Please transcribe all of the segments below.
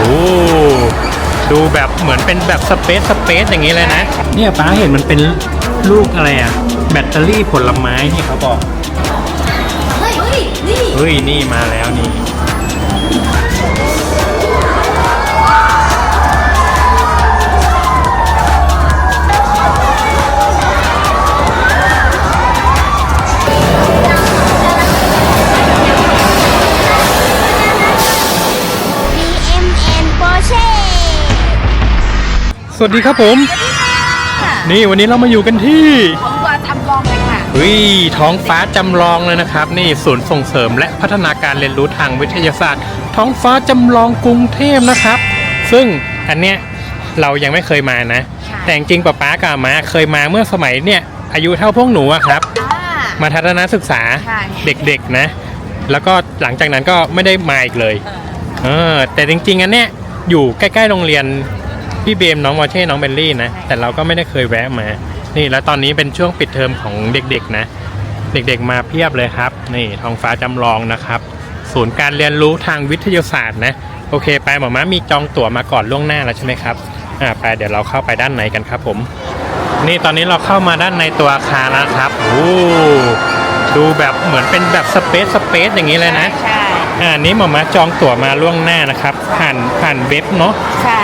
โอ้ดูแบบเหมือนเป็นแบบสเปซสเปซอย่างนี้เลยนะ เนี่ยป้าเห็นมันเป็นลูกอะไรอะแบตเตอรี่ผลไม้ที่เขาบอกเฮ้ยเฮ้ย นี่ เฮ้ย นี่มาแล้วนี่ วัสดีครับผม นี่วันนี้เรามาอยู่กันที่ของตัวจำลองเลยค่ะเฮ้ยท้องฟ้าจำลองเลยนะครับ นี่ศูนย์ส่งเสริมและพัฒนาการเรียนรู้ทางวิทยาศาสตร์ ท้องฟ้าจำลองกรุงเทพนะครับ ซึ่งอันเนี้ยเรายังไม่เคยมานะใช่แต่จริงๆป๊าป๊ากับอามาเคยมาเมื่อสมัยเนี่ยอายุเท่าพวกหนูอะครับอ่ามาทัศนศึกษาใช่เด็กๆนะ แล้วก็หลังจากนั้นก็ไม่ได้มาอีกเลยเออแต่จริงๆอันเนี้ยอยู่ใกล้ๆโรงเรียน พี่เบมน้องวอเช่น้องเบลลี่นะ แต่เราก็ไม่ได้เคยแวะมา นี่แล้วตอนนี้เป็นช่วงปิดเทอมของเด็กๆนะ เด็กๆมาเพียบเลยครับ นี่ท้องฟ้าจำลองนะครับ ศูนย์การเรียนรู้ทางวิทยาศาสตร์นะ โอเค ไปหมอม้ามีจองตั๋วมาก่อนล่วงหน้าแล้วใช่ไหมครับ อ่า ไปเดี๋ยวเราเข้าไปด้านในกันครับผม นี่ตอนนี้เราเข้ามาด้านในตัวอาคารแล้วครับโอ้ดูแบบเหมือนเป็นแบบสเปซสเปซอย่างนี้เลยนะ ใช่ อ่านี้หมอมาจองตั๋วมาล่วงหน้านะครับ ผ่านผ่านเว็บเนาะ ใช่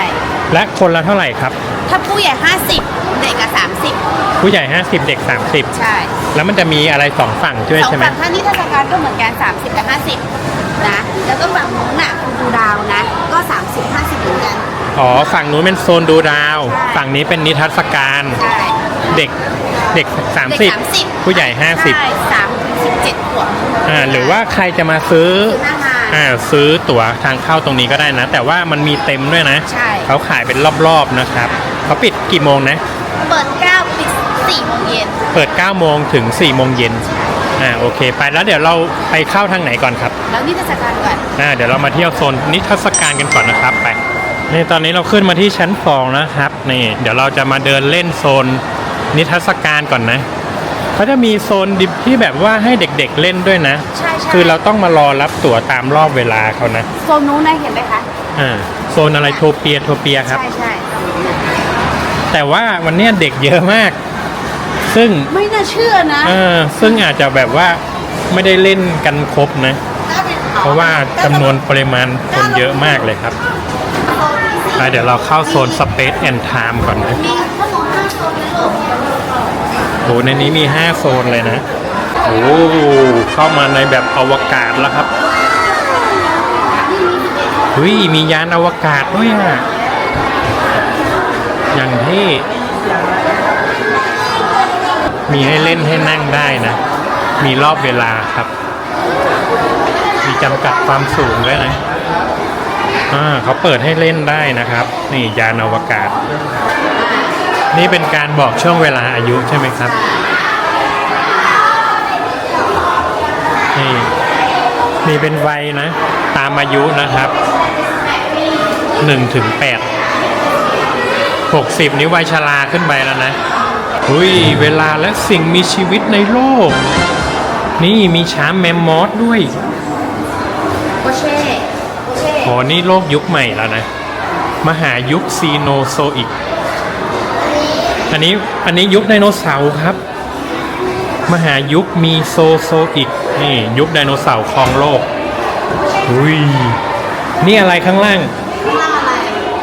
และคนละเท่าไหร่ครับ ถ้าผู้ใหญ่ 50 เด็กกับ30 ผู้ใหญ่ 50 เด็กใช่30แล้วมันจะมีอะไรสองฝั่งด้วยสองใช่ไหม ฝั่งท่านิทรรศการก็เหมือนกัน 30 กับ 50 นะ แล้วก็ฝั่งนู้นน่ะคุณดูดาวนะ ก็ 30 50 เหมือนกัน อ๋อ ฝั่งนู้นเป็นโซนดูดาว ใช่ ฝั่งนี้เป็นนิทรรศการ ใช่ เด็กเด็ก เด็ก30 30 ผู้ใหญ่ใช่3ถึง17ขวบ50อ่าหรือว่าใครจะมาซื้อ หน้างาน อ่าซื้อตั๋วทางเข้าตรงนี้ก็ได้นะ แต่ว่ามันมีเต็มด้วยนะใช่ เขาขายเป็นรอบๆนะครับเขาปิดกี่โมงนะ เปิด9ปิด4โมงเย็นเปิด 9 โมงถึง 4 โมงเย็นอ่าโอเค ไปแล้วเดี๋ยวเราไปเข้าทางไหนก่อนครับแล้วนิทรรศการก่อนอ่าเดี๋ยวเรามาเที่ยวโซนนิทรรศการกันก่อนนะครับไปนี่ตอนนี้เราขึ้นมาที่ชั้นฟองนะครับนี่เดี๋ยวเราจะมาเดินเล่นโซนนิทรรศการก่อนนะ เขาจะมีโซนดิบที่แบบว่าให้เด็กๆเล่นด้วยนะ ใช่ใช่คือเราต้องมารอรับตั๋วตามรอบเวลาเขานะ โซนนู้นนะเห็นไหมคะอ่าโซนอะไรโทเปียโทเปียครับ ใช่ใช่แต่ว่าวันเนี้ยเด็กเยอะมาก ซึ่งไม่น่าเชื่อนะเออซึ่งอาจจะแบบว่าไม่ได้เล่นกันครบนะ เพราะว่าจำนวนปริมาณคนเยอะมากเลยครับไปเดี๋ยวเราเข้าโซน Space and Time ก่อนนะ มีทั้งหมดห้าโซนเลยลูก โหในนี้มี 5 โซนเลยนะโอ้เข้ามาในแบบอวกาศแล้วครับเฮ้ยมียานอวกาศด้วยอะอย่างที่มีให้เล่นให้นั่งได้นะ มีรอบเวลาครับ มีจำกัดความสูงด้วยนะอ่าเขาเปิดให้เล่นได้นะครับ นี่ยานอวกาศ นี่เป็นการบอกช่วงเวลาอายุใช่ไหมครับ นี่นี่เป็นวัยนะ ตามอายุนะครับหนึ่งถึงแปดหกสิบนี่วัยชราขึ้นไปแล้วนะหุยเวลาและสิ่งมีชีวิตในโลก นี่มีช้างแมมมอสด้วยโอเช่โอเช่โหนี่โลกยุคใหม่แล้วนะ มหายุคซีโนโซอิก อันนี้อันนี้ยุคไดโนเสาร์ครับ มหายุคมีโซโซอิกนี่ยุคไดโนเสาร์ครองโลกอุ้ยนี่อะไรข้างล่าง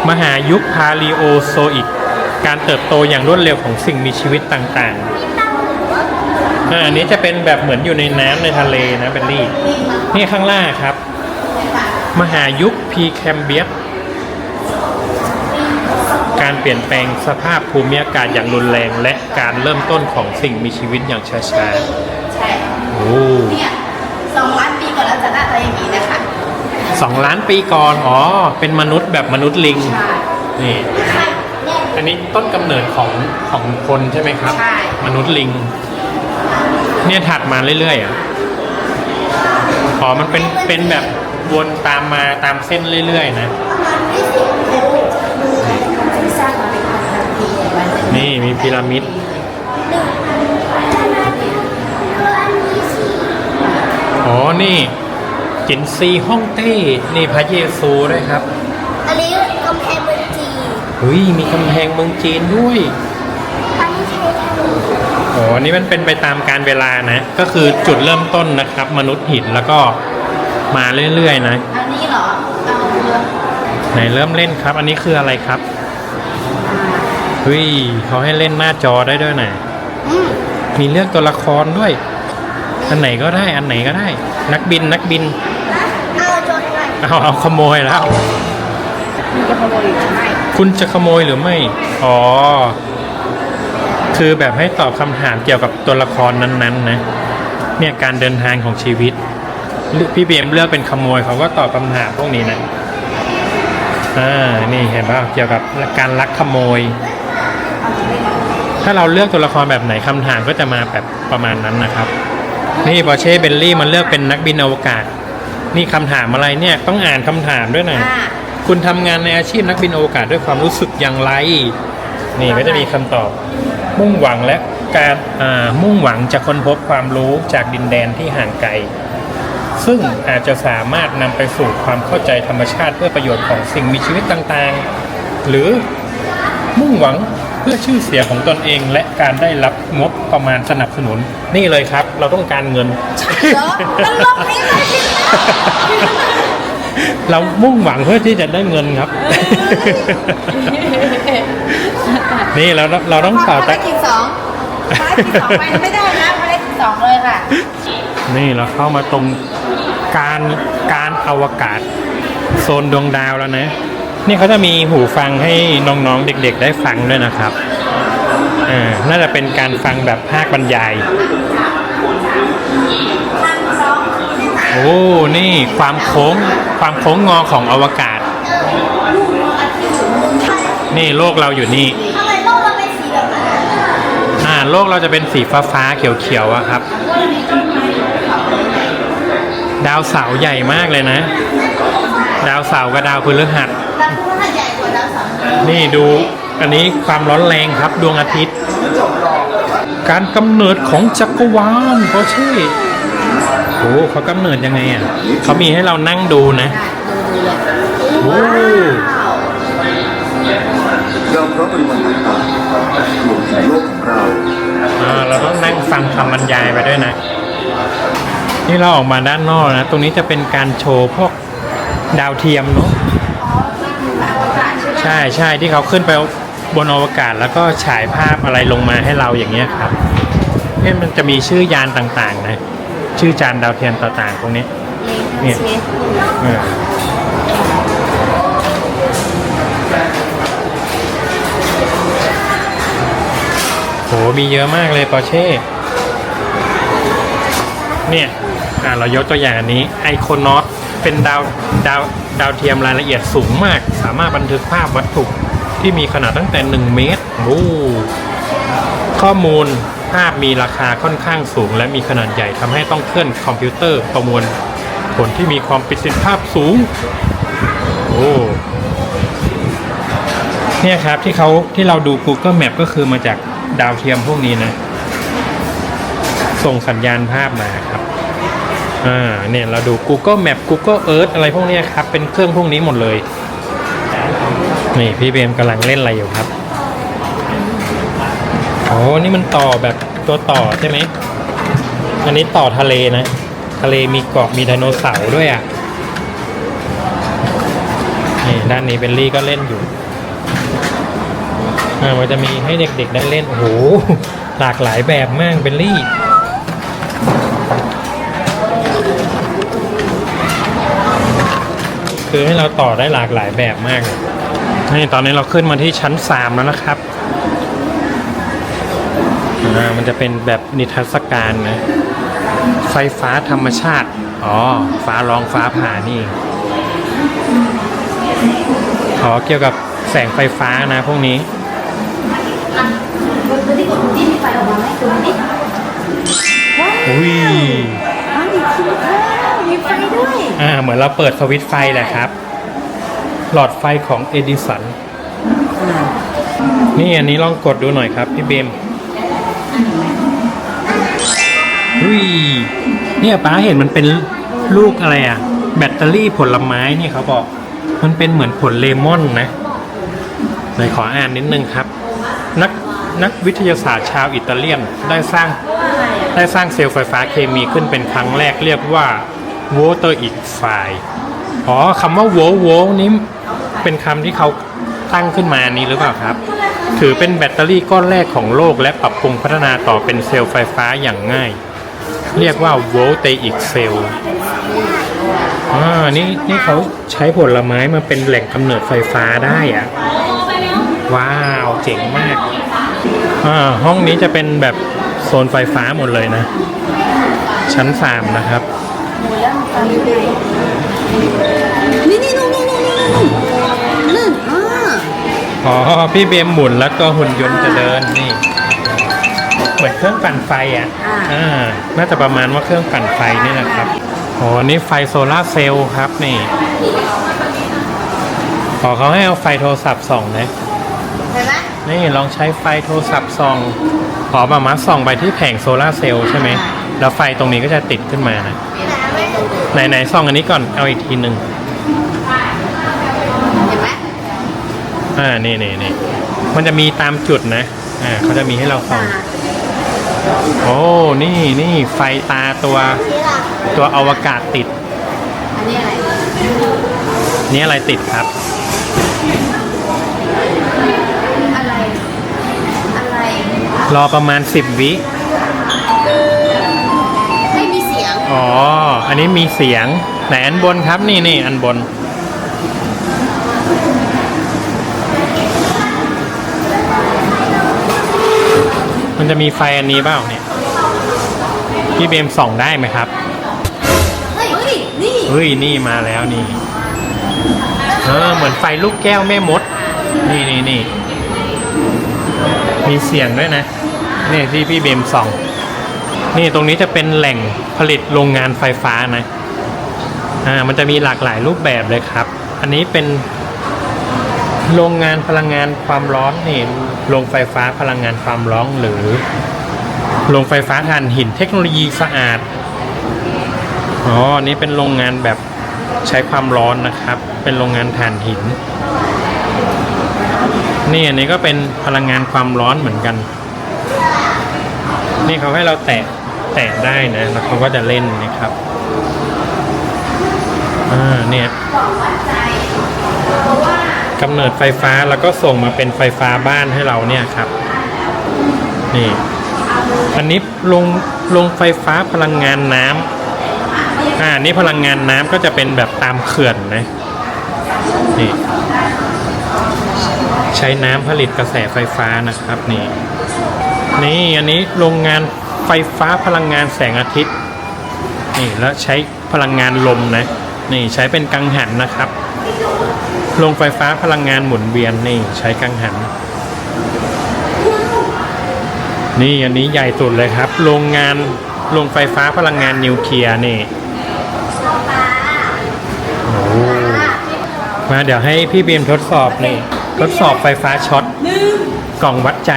มหายุคพาลีโอโซอิกการเติบโตอย่างรวดเร็วของสิ่งมีชีวิตต่างๆอันนี้จะเป็นแบบเหมือนอยู่ในน้ำในทะเลนะเบลลี่ นี่ข้างล่างครับ มหายุคพีแคมเบียส การเปลี่ยนแปลงสภาพภูมิอากาศอย่างรุนแรง และการเริ่มต้นของสิ่งมีชีวิตอย่างช้าๆใช่โอ้เนี่ยสองล้านปีก่อนเราจะหน้าตาอย่างนี้นะคะสองล้านปีก่อนอ๋อเป็นมนุษย์แบบมนุษย์ลิงใช่นี่ใช่นี่อันนี้ต้นกำเนิดของของคนใช่ไหมครับ ใช่ มนุษย์ลิง เนี่ยถัดมาเรื่อยๆอะขอมันเป็นเป็นแบบวนตามมาตามเส้นเรื่อยๆนะ ประมาณ20 พีระมิดอ๋อ นี่ จินซีฮ่องเต้ นี่พระเยซูด้วยครับอัอันนี้กำแพงเมืองจีนเฮ้ย มีกำแพงเมืองจีนด้วย อันนี้ใช้ทำโอ้อันนี้มันเป็นไปตามการเวลานะ ก็คือจุดเริ่มต้นนะครับ มนุษย์หินแล้วก็มาเรื่อยๆนะ อันนี้เหรอเอาเรือไหนเริ่มเล่นครับ อันนี้คืออะไรครับ เฮ้ยเขาให้เล่นหน้าจอได้ด้วยนะอืมมีเลือกตัวละครด้วย อันไหนก็ได้อันไหนก็ได้ นักบินนักบินเอาโจนหน่อยเอาเอาขโมยแล้วมันจะขโมยหรือไม่คุณจะขโมยหรือไม่ อ๋อ คือแบบให้ตอบคำถามเกี่ยวกับตัวละครนั้นๆนะ เนี่ยการเดินทางของชีวิตเลือกพี่เบียมเลือกเป็นขโมยเขาก็ตอบคำถามพวกนี้นะอ่านี่เห็นป่ะเกี่ยวกับการลักขโมย ถ้าเราเลือกตัวละครแบบไหนคำถามก็จะมาแบบประมาณนั้นนะครับ นี่ปอร์เช่เบลลี่มันเลือกเป็นนักบินอวกาศ นี่คำถามอะไรเนี่ยต้องอ่านคำถามด้วยนะอ่าคุณทำงานในอาชีพนักบินอวกาศด้วยความรู้สึกอย่างไร นี่ก็จะมีคำตอบ มุ่งหวังและการอ่ามุ่งหวังจะค้นพบความรู้จากดินแดนที่ห่างไกล ซึ่งอาจจะสามารถนำไปสู่ความเข้าใจธรรมชาติเพื่อประโยชน์ของสิ่งมีชีวิตต่างๆ หรือมุ่งหวัง เพื่อชื่อเสียงของตนเองและการได้รับงบประมาณสนับสนุน นี่เลยครับ เราต้องการเงิน เหรอมันลงให้มาสิเรามุ่งหวังเพื่อที่จะได้เงินครับ นี่เราเราต้องตอบไปแต่กินสองไปกินสองไปไม่ได้นะไปได้กินสองเลยค่ะ นี่เราเข้ามาตรงการการอวกาศ โซนดวงดาวแล้วนะ นี่เขาจะมีหูฟังให้น้องๆเด็ก ๆ ได้ฟังด้วยนะครับอ่าน่าจะเป็นการฟังแบบภาคบรรยาย โอ้ นี่ความโค้งความโค้งงอของอวกาศ นี่โลกเราอยู่นี่ทำไมโลกเราเป็นสีแบบนั้อ่าโลกเราจะเป็นสีฟ้าฟ้าๆเขียวๆอะครับ ดาวเสาใหญ่มากเลยนะ ดาวเสาร์กับดาวพฤหัส ดาวพฤหัสใหญ่กว่าดาวเสาร์นี่ดูอันนี้ความร้อนแรงครับดวงอาทิตย์ การกำเนิดของจักรวาลเพราะชื่อโอ้เขากำเนิดยังไงอะเขามีให้เรานั่งดูนะโอ้ยอมรับปริมาณต่างๆรวมถึงโลกของเราอ่าเราต้องนั่งฟังคำบรรยายไปด้วยนะ นี่เราออกมาด้านนอกนะ ตรงนี้จะเป็นการโชว์พวกดาวเทียมเนาะ ใช่ใช่ที่เขาขึ้นไปบนอวกาศแล้วก็ฉายภาพอะไรลงมาให้เราอย่างเงี้ยครับเนี่ยมันจะมีชื่อยานต่างๆนะชื่อจานดาวเทียมต่างๆพวกนี้เนี่ยเออโหมีเยอะมากเลยปอร์เช่เนี่ยอ่าเรายกตัวอย่างอันนี้ไอโคนอสเป็นดาวดาว ดาวเทียมรายละเอียดสูงมาก สามารถบันทึกภาพวัตถุที่มีขนาดตั้งแต่ 1 เมตรโอ้ข้อมูลภาพมีราคาค่อนข้างสูง และมีขนาดใหญ่ทำให้ต้องเคลื่อนคอมพิวเตอร์ประมวลผลที่มีความประสิทธิภาพสูง โอ้เนี่ยครับที่เขาที่เราดู Google Map ก็คือมาจากดาวเทียมพวกนี้นะ ส่งสัญญาณภาพมาครับ อ่าเนี่ยเราดู Google Map Google Earth อะไรพวกนี้ครับ เป็นเครื่องพวกนี้หมดเลย นี่พี่เบมกำลังเล่นอะไรอยู่ครับโอ้นี่มันต่อแบบตัวต่อใช่ไหม อันนี้ต่อทะเลนะ ทะเลมีเกาะมีไดโนเสาร์ด้วยอะ นี่ด้านนี้เบลลี่ก็เล่นอยู่อ่ามันจะมีให้เด็กๆได้เล่น โอ้โหหลากหลายแบบมากเบลลี่ คือให้เราต่อได้หลากหลายแบบมากเลยนี่ตอนนี้เราขึ้นมาที่ชั้น 3 แล้วนะครับอ่ามันจะเป็นแบบนิทรรศการนะไฟฟ้าธรรมชาติ อ๋อ ฟ้าร้องฟ้าผ่านี่อ๋อเกี่ยวกับแสงไฟฟ้านะพวกนี้ดูดิดูดิมีไฟออกมาไหมดูดิอุ้ย อ้าวมีไฟด้วย อ่า เหมือนเราเปิดสวิตช์ไฟแหละครับ หลอดไฟของเอดิสันนี่อันนี้ลองกดดูหน่อยครับ พี่เบมอุ้ยเนี่ยป้าเห็นมันเป็นลูกอะไรอะแบตเตอรี่ผลไม้นี่เขาบอก มันเป็นเหมือนผลเลมอนนะเลยขออ่านนิดนึงครับ นักนักวิทยาศาสตร์ชาวอิตาเลียนได้สร้างได้สร้างเซลล์ไฟฟ้าเคมีขึ้นเป็นครั้งแรกเรียกว่า w a t e r i c f i อ๋อคำว่า w o w o นี้เป็นคำที่เขาตั้งขึ้นมานี้หรือเปล่าครับ ถือเป็นแบตเตอรี่ก้อนแรกของโลกและปรับปรุงพัฒนาต่อเป็นเซลล์ไฟฟ้าอย่างง่าย เรียกว่า voltaic cell อ่านี่นี่เขาใช้ผลไม้มาเป็นแหล่งกำเนิดไฟฟ้าได้อะว้าวเจ๋งมากอ่าห้องนี้จะเป็นแบบโซนไฟฟ้าหมดเลยนะ ชั้นสามนะครับ นี่นี่นู่นนู่นนู่นนู่นนู่นอ่าอ๋อพี่เบมหมุนแล้วก็หุ่นยนต์จะเดินนี่ เหมือนเครื่องปั่นไฟอะอ่าน่าจะประมาณว่าเครื่องปั่นไฟนี่แหละครับอ๋อนี่ไฟโซลาร์เซลล์ครับนี่ขอเขาให้เอาไฟโทรศัพท์ส่องนะเห็นไหมนี่ลองใช้ไฟโทรศัพท์ส่อง ขอประมาณส่องไปที่แผงโซลาร์เซลล์ใช่ไหมแล้วไฟตรงนี้ก็จะติดขึ้นมานะ ไหนไหนส่องอันนี้ก่อนเอาอีกทีหนึ่งเห็นไหมอ่านี่นี่นี่มันจะมีตามจุดนะอ่าเขาจะมีให้เราส่องโอ้นี่นี่ไฟตาตัวที่หลังตัวอวกาศติด อันนี้อะไรนี่อะไรติดครับ อะไร อะไร รอประมาณ10วิ ไม่มีเสียง อ๋อ อันนี้มีเสียงไหนอันบนครับนี่นี่อันบน มันจะมีไฟอันนี้เปล่าเนี่ยพี่เบมส่องได้ไหมครับเฮ้ยนี่เฮ้ยนี่มาแล้วนี่เออเหมือนไฟลูกแก้วแม่มด นี่นี่นี่มีเสียงด้วยนะนี่ที่พี่เบมส่อง นี่ตรงนี้จะเป็นแหล่งผลิตโรงงานไฟฟ้านะอ่ามันจะมีหลากหลายรูปแบบเลยครับ อันนี้เป็นโรงงานพลังงานความร้อนนี่โรงไฟฟ้าพลังงานความร้อนหรือ โรงไฟฟ้าถ่านหินเทคโนโลยีสะอาดอ๋อนี่เป็นโรงงานแบบใช้ความร้อนนะครับ เป็นโรงงานถ่านหิน นี่อันนี้ก็เป็นพลังงานความร้อนเหมือนกัน นี่เขาให้เราแตะ แตะได้นะแล้วเขาก็จะเล่นนะครับอ่าเนี่ยกำเนิดไฟฟ้าแล้วก็ส่งมาเป็นไฟฟ้าบ้านให้เราเนี่ยครับ นี่ อันนี้ลงลงไฟฟ้าพลังงานน้ำอ่านี่พลังงานน้ำก็จะเป็นแบบตามเขื่อนนะนี่ใช้น้ำผลิตกระแสไฟฟ้านะครับนี่นี่อันนี้โรงงาน ไฟฟ้าพลังงานแสงอาทิตย์นี่แล้วใช้พลังงานลมนะนี่ใช้เป็นกังหันนะครับโรงไฟฟ้าพลังงานหมุนเวียนนี่ใช้กังหัน นี่อันนี้ใหญ่สุดเลยครับโรงงานโรงไฟฟ้าพลังงานนิวเคลียร์นี่มาเดี๋ยวให้พี่เบียมทดสอบนี่ทดสอบไฟฟ้าช็อตกล่องวัดใจ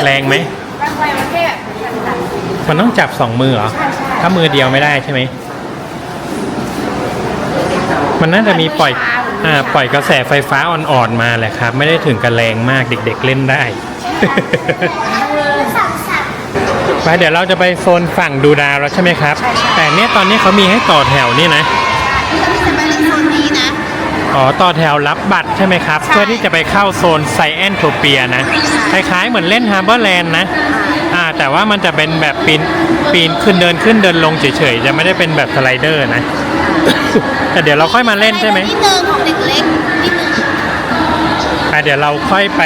แบบแรงไหมไฟมันแค่แบบตัดมันต้องจับสองมือเหรอ ถ้ามือเดียวไม่ได้ใช่ไหม มันน่าจะมีปล่อยอ่าปล่อยกระแสไฟฟ้าอ่อนๆมาแหละครับ ไม่ได้ถึงกับแรงมากเด็ก ๆเล่นได้ สับสับไปเดี๋ยวเราจะไปโซนฝั่งดูดาวแล้วใช่ไหมครับ แต่เนี้ยตอนนี้เขามีให้ต่อแถวนี่นะที่ อ๋อต่อแถวรับบัตรใช่ไหมครับ เพื่อที่จะไปเข้าโซนไซแอนโทเปียนะ คล้ายๆเหมือนเล่นฮาร์เบอร์แลนด์นะอ่าแต่ว่ามันจะเป็นแบบปีนปีนขึ้นเดินขึ้นเดินลงเฉยๆ จะไม่ได้เป็นแบบสไลเดอร์นะ แต่เดี๋ยวเราค่อยมาเล่นใช่ไหมนิดนึงของเด็กเล็กนิดนึงอะเดี๋ยวเราค่อยไป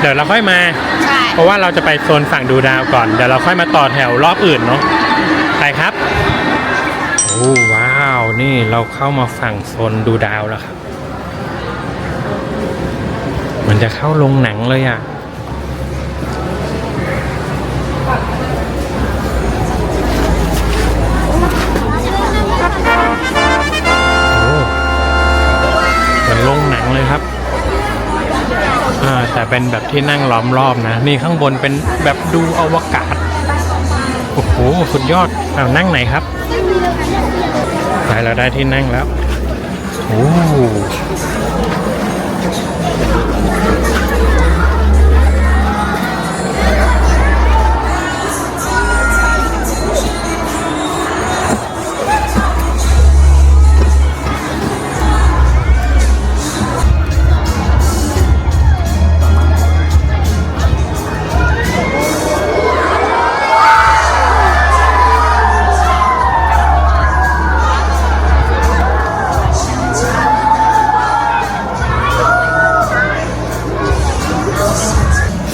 เดี๋ยวเราค่อยมาใช่เพราะว่าเราจะไปโซนฝั่งดูดาวก่อน เดี๋ยวเราค่อยมาต่อแถวรอบอื่นเนาะไปครับ โอ้ว้าว นี่เราเข้ามาฝั่งโซนดูดาวแล้วครับเหมันจะเข้าโรงหนังเลยอะโอ้เหมือนโรงหนังเลยครับ อ่าแต่แต่เป็นแบบที่นั่งล้อมรอบนะ นี่ข้างบนเป็นแบบดูอวกาศ โอ้โห สุดยอดอ้าวนั่งไหนครับ ไปเราได้ที่นั่งแล้ว โอ้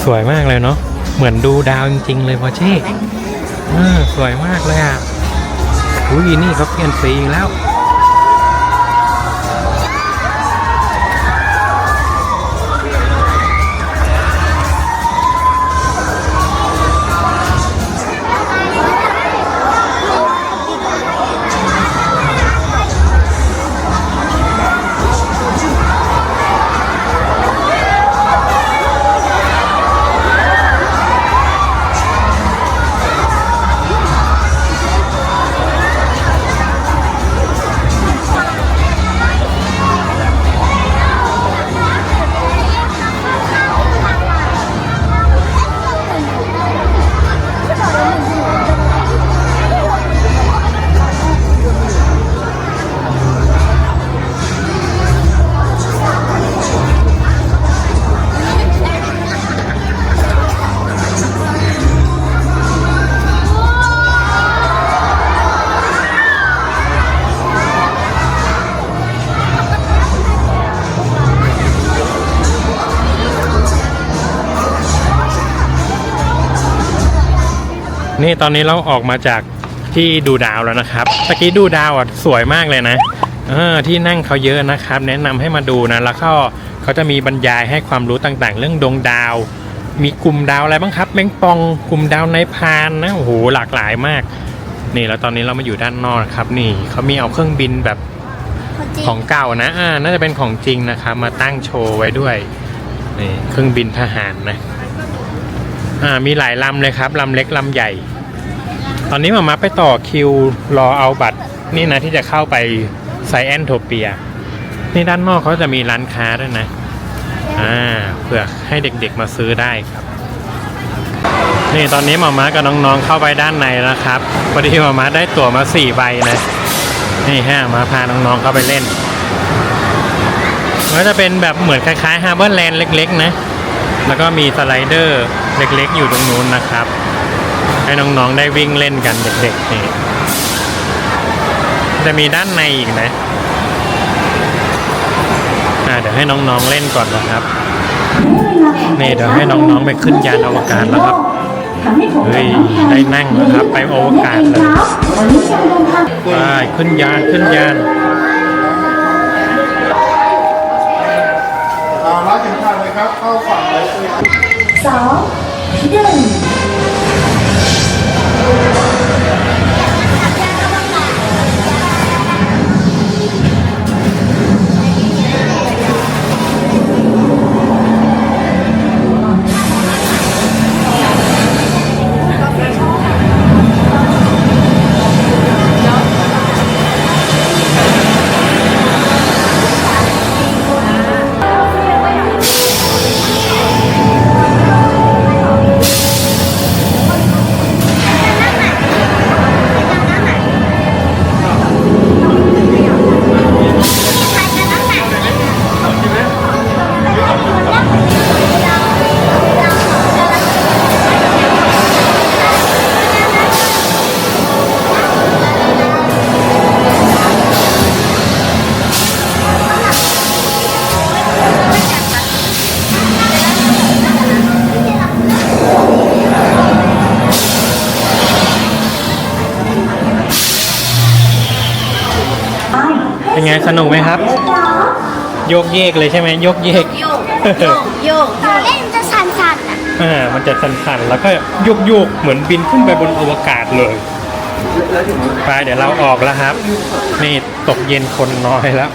สวยมากเลยเนาะเหมือนดูดาวจริง ๆ เลยพอเช่สวยมากเลยอะอุ้ยนี่เขาเปลี่ยนสีแล้ว นี่ตอนนี้เราออกมาจากที่ดูดาวแล้วนะครับตะกี้ดูดาวอะสวยมากเลยนะเออที่นั่งเขาเยอะนะครับ แนะนำให้มาดูนะแล้วก็เขาจะมีบรรยายให้ความรู้ต่างๆ เรื่องดวงดาว มีกลุ่มดาวอะไรบ้างครับแมงปองกลุ่มดาวในพานนะโอ้โหหลากหลายมาก นี่แล้วตอนนี้เรามาอยู่ด้านนอกนะครับ นี่เขามีเอาเครื่องบินแบบของเก่านะอ่าน่าจะเป็นของจริงนะครับมาตั้งโชว์ไว้ด้วยนี่เครื่องบินทหารนะ อ่ามีหลายลำเลยครับลำเล็กลำใหญ่ ตอนนี้มามาไปต่อคิวรอเอาบัตร นี่นะที่จะเข้าไปไซแอนโทเปียนี่ด้านนอกเขาจะมีร้านค้าด้วยนะ อ่าเพื่อให้เด็กๆมาซื้อได้ครับ นี่ตอนนี้มาม้ากับน้องๆเข้าไปด้านในแล้วครับพอดีมาม้าได้ตั๋วมาสี่ใบนะนี่ฮะมาพาน้องๆเข้าไปเล่นมันก็จะเป็นแบบเหมือนคล้ายๆฮาร์เบอร์แลนด์เล็ก ๆ นะ แล้วก็มีสไลเดอร์เล็กๆ อยู่ตรงนู้นนะครับ ให้น้องๆได้วิ่งเล่นกันเด็กๆนี่จะมีด้านในอีกนะอ่าเดี๋ยวให้น้องๆเล่นก่อนนะครับนี่เดี๋ยวให้น้องๆไปขึ้นยานอวกาศแล้วครับเฮ้ยได้นั่งแล้วครับ ไปอวกาศเลยไปขึ้นยานขึ้นยาน สอ สนุกไหมครับ โยกเยกเลยใช่ไหมโยกเยกโยกโยกโยกตอนเล่นจะสั่นๆอะอ่ามันจะสั่นๆแล้วก็โยกโยกเหมือนบินขึ้นไปบนอวกาศเลยไปเดี๋ยวเราออกแล้วครับ นี่ตกเย็นคนน้อยแล้ว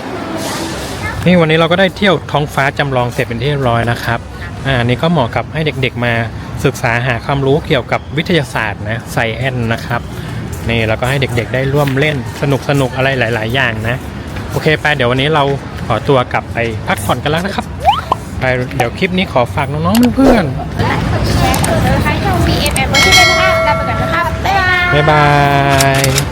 นี่วันนี้เราก็ได้เที่ยวท้องฟ้าจำลองเสร็จเป็นที่เรียบร้อยนะครับอ่านี่ก็เหมาะกับให้เด็กๆมาศึกษาหาความรู้เกี่ยวกับวิทยาศาสตร์นะไซแอนนะครับนี่เราก็ให้เด็กๆได้ร่วมเล่นสนุกๆอะไรหลาย ๆ อย่างนะ โอเคไปเดี๋ยววันนี้เราขอตัวกลับไปพักผ่อนกันแล้วนะครับไปเดี๋ยวคลิปนี้ขอฝากน้องๆเพื่อนๆบ๊ายบาย